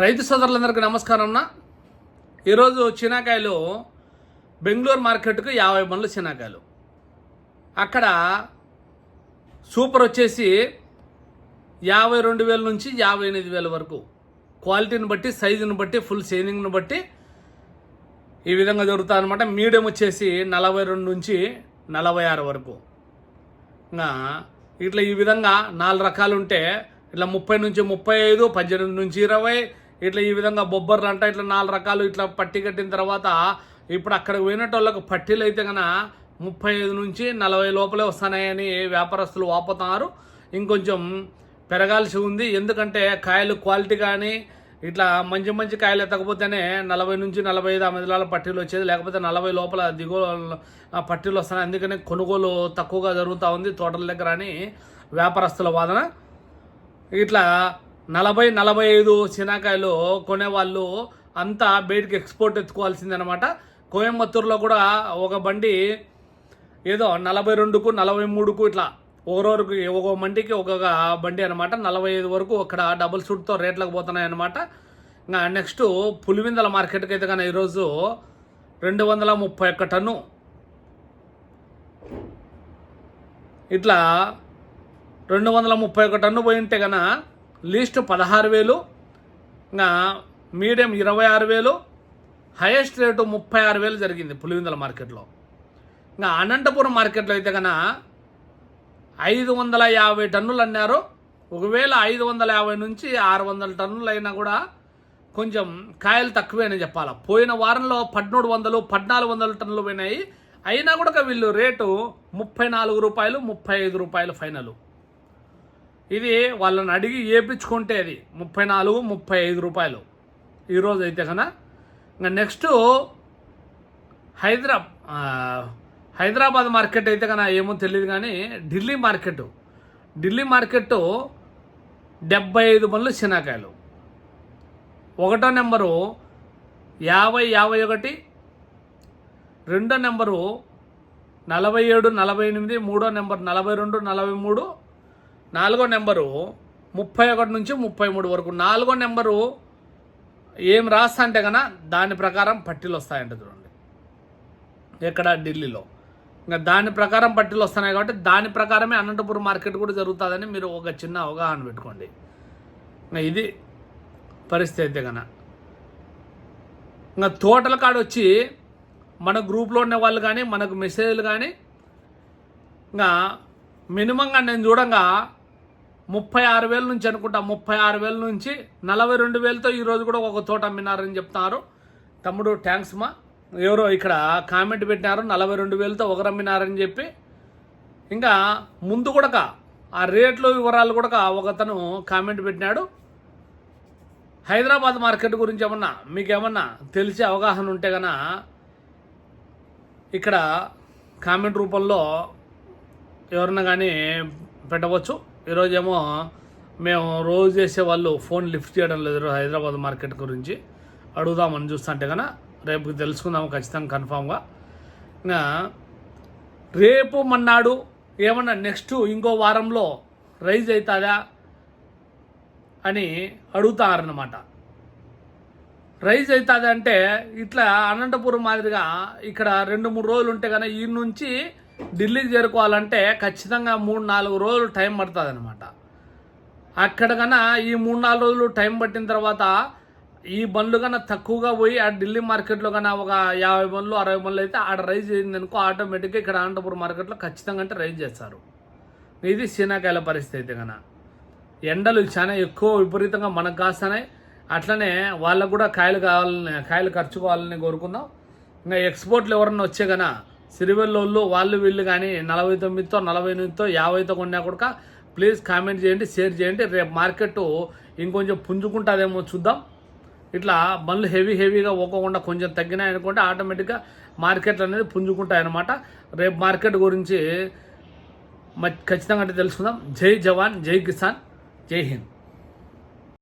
రైతు సోదరులందరికీ నమస్కారం అన్న ఈరోజు చినాకాయలు బెంగళూరు మార్కెట్కు యాభై బండ్లు చినాకాయలు. అక్కడ సూపర్ వచ్చేసి యాభై రెండు వేల నుంచి యాభై ఎనిమిది వేల వరకు. క్వాలిటీని బట్టి సైజుని బట్టి ఫుల్ షైనింగ్ని బట్టి ఈ విధంగా దొరుకుతా అనమాట మీడియం వచ్చేసి నలభై రెండు నుంచి నలభై ఆరు వరకు. ఇంకా ఇట్లా ఈ విధంగా నాలుగు రకాలు ఉంటే ఇట్లా ముప్పై నుంచి ముప్పై ఐదు పద్దెనిమిది నుంచి ఇరవై ఇట్లా ఈ విధంగా బొబ్బర్లు అంట ఇట్లా నాలుగు రకాలు ఇట్లా పట్టి కట్టిన తర్వాత ఇప్పుడు అక్కడికి పోయినటోళ్ళకు పట్టీలు అయితే కనుక ముప్పై ఐదు నుంచి నలభై లోపలే వస్తున్నాయని వ్యాపారస్తులు వాపోతున్నారు. ఇంకొంచెం పెరగాల్సి ఉంది. ఎందుకంటే కాయలు క్వాలిటీ కానీ ఇట్లా మంచి మంచి కాయలు ఎత్తకపోతేనే నలభై నుంచి నలభై ఐదు అమిదాల పట్టీలు వచ్చేది. లేకపోతే నలభై లోపల దిగువ పట్టీలు వస్తున్నాయి అందుకని కొనుగోలు తక్కువగా జరుగుతూ ఉంది తోటల దగ్గర అని వ్యాపారస్తుల వాదన. ఇట్లా నలభై నలభై ఐదు చినాకాయలు కొనేవాళ్ళు అంతా బయటికి ఎక్స్పోర్ట్ ఎత్తుకోవాల్సిందనమాట కోయంబత్తూరులో కూడా ఒక బండి ఏదో నలభై రెండుకు నలభై మూడుకు ఇట్లా ఒకరోరుకు ఒక మండికి ఒక్కొక్క బండి అనమాట నలభై ఐదు వరకు అక్కడ డబుల్ సూట్తో రేట్లకు పోతున్నాయి అనమాట ఇంకా నెక్స్ట్ పులివిందల మార్కెట్కి అయితే కానీ ఈరోజు రెండు వందల ముప్పై ఒక్క టన్ను. ఇట్లా రెండు వందల ముప్పై ఒక టన్ను పోయి ఉంటే కన లీస్ట్ పదహారు వేలు మీడియం ఇరవై ఆరు వేలు హైయెస్ట్ రేటు ముప్పై ఆరు వేలు జరిగింది పులివిందల మార్కెట్లో. ఇంకా అనంతపురం మార్కెట్లో అయితే కన ఐదు వందల యాభై టన్నులు అన్నారు. ఒకవేళ ఐదు వందల యాభై నుంచి ఆరు వందల టన్నులు అయినా కూడా కొంచెం కాయలు అని చెప్పాలి. పోయిన వారంలో పదమూడు వందలు పద్నాలుగు వందల టన్నులు పోయినాయి. అయినా కూడా వీళ్ళు రేటు ముప్పై నాలుగు రూపాయలు ముప్పై ఐదు రూపాయలు ఫైనల్. ఇది వాళ్ళని అడిగి ఏపించుకుంటే అది ముప్పై నాలుగు ముప్పై ఐదు రూపాయలు. ఈరోజు అయితే కదా ఇంకా నెక్స్ట్ హైదరా హైదరాబాద్ మార్కెట్ అయితే కన్నా ఏమో తెలియదు కానీ ఢిల్లీ మార్కెట్. ఢిల్లీ మార్కెట్ డెబ్బై ఐదు బండ్లు శనాకాయలు ఒకటో నెంబరు యాభై యాభై ఒకటి. రెండో నెంబరు నలభై ఏడు నలభై ఎనిమిది. మూడో నెంబర్ నలభై రెండు నలభై మూడు. నాలుగో నెంబరు ముప్పై ఒకటి నుంచి ముప్పై మూడు వరకు. నాలుగో నెంబరు ఏం రాస్తా అంటే కన్నా దాని ప్రకారం పట్టీలు వస్తాయంట చూడండి. ఎక్కడ? ఢిల్లీలో. ఇంకా దాని ప్రకారం పట్టీలు వస్తున్నాయి కాబట్టి దాని ప్రకారమే అనంతపురం మార్కెట్ కూడా జరుగుతుందని మీరు ఒక చిన్న అవగాహన పెట్టుకోండి. ఇంకా ఇది పరిస్థితి అయితే కన్నా ఇంకా తోటల కాడ వచ్చి మన గ్రూప్లో ఉన్న వాళ్ళు కానీ మనకు మెసేజ్లు కానీ ఇంకా మినిమంగా నేను చూడంగా ముప్పై ఆరు వేల నుంచి అనుకుంటా ముప్పై ఆరు వేల నుంచి నలభై రెండు వేలతో ఈరోజు కూడా ఒక తోట అమ్మినారని చెప్తున్నారు తమ్ముడు థ్యాంక్స్ మా. ఎవరో ఇక్కడ కామెంట్ పెట్టినారు నలభై రెండు వేలతో ఒకరు అమ్మినారని చెప్పి. ఇంకా ముందు కూడా ఆ రేట్లు వివరాలు కూడా ఒకతను కామెంట్ పెట్టినాడు. హైదరాబాద్ మార్కెట్ గురించి ఏమన్నా మీకేమన్నా తెలిసే అవగాహన ఉంటే గన ఇక్కడ కామెంట్ రూపంలో ఎవరన్నా కానీ పెట్టవచ్చు. ఈరోజేమో మేము రోజు చేసే వాళ్ళు ఫోన్ లిఫ్ట్ చేయడం లేదు హైదరాబాద్ మార్కెట్ గురించి. అడుగుదామని చూస్తుంటే కన్నా రేపు తెలుసుకుందాము ఖచ్చితంగా కన్ఫామ్గా. ఇంకా రేపు మన్నాడు ఏమన్నా నెక్స్ట్ ఇంకో వారంలో రైజ్ అవుతుందా అని అడుగుతారన్నమాట. రైజ్ అవుతుంది అంటే ఇట్లా అనంతపురం మాదిరిగా ఇక్కడ రెండు మూడు రోజులు ఉంటే కనుక ఈ నుంచి ఢిల్లీకి చేరుకోవాలంటే ఖచ్చితంగా మూడు నాలుగు రోజులు టైం పడుతుంది అనమాట అక్కడ కన్నా ఈ మూడు నాలుగు రోజులు టైం పట్టిన తర్వాత ఈ బండ్లు కన్నా తక్కువగా పోయి ఆ ఢిల్లీ మార్కెట్లో కన్నా ఒక యాభై బండ్లు అరవై బండ్లు అయితే ఆడ రైజ్ అయింది అనుకో ఆటోమేటిక్గా ఇక్కడ అనంతపురం మార్కెట్లో ఖచ్చితంగా అంటే రైజ్ చేస్తారు. ఇది శీనాకాయల పరిస్థితి అయితే కన్నా. ఎండలు చాలా ఎక్కువ విపరీతంగా మనకు కాస్తున్నాయి. అట్లనే వాళ్ళకు కూడా కాయలు కావాలని కాయలు ఖర్చు కావాలని కోరుకుందాం. ఇంకా ఎక్స్పోర్ట్లు ఎవరన్నా వచ్చే కన్నా సిరివెల్లోళ్ళు వాళ్ళు వీళ్ళు కానీ నలభై తొమ్మిదితో నలభై ఎనిమిదితో యాభైతో కొన్నా కూడా ప్లీజ్ కామెంట్ చేయండి షేర్ చేయండి. రేపు మార్కెట్ ఇంకొంచెం పుంజుకుంటుందేమో చూద్దాం. ఇట్లా బండ్లు హెవీ హెవీగా పోకోకుండా కొంచెం తగ్గినాయి అనుకుంటే ఆటోమేటిక్గా మార్కెట్లు అనేది పుంజుకుంటాయి అనమాట రేపు మార్కెట్ గురించి మ- ఖచ్చితంగా అంటే తెలుసుకుందాం. జై జవాన్ జై కిసాన్ జై హింద్.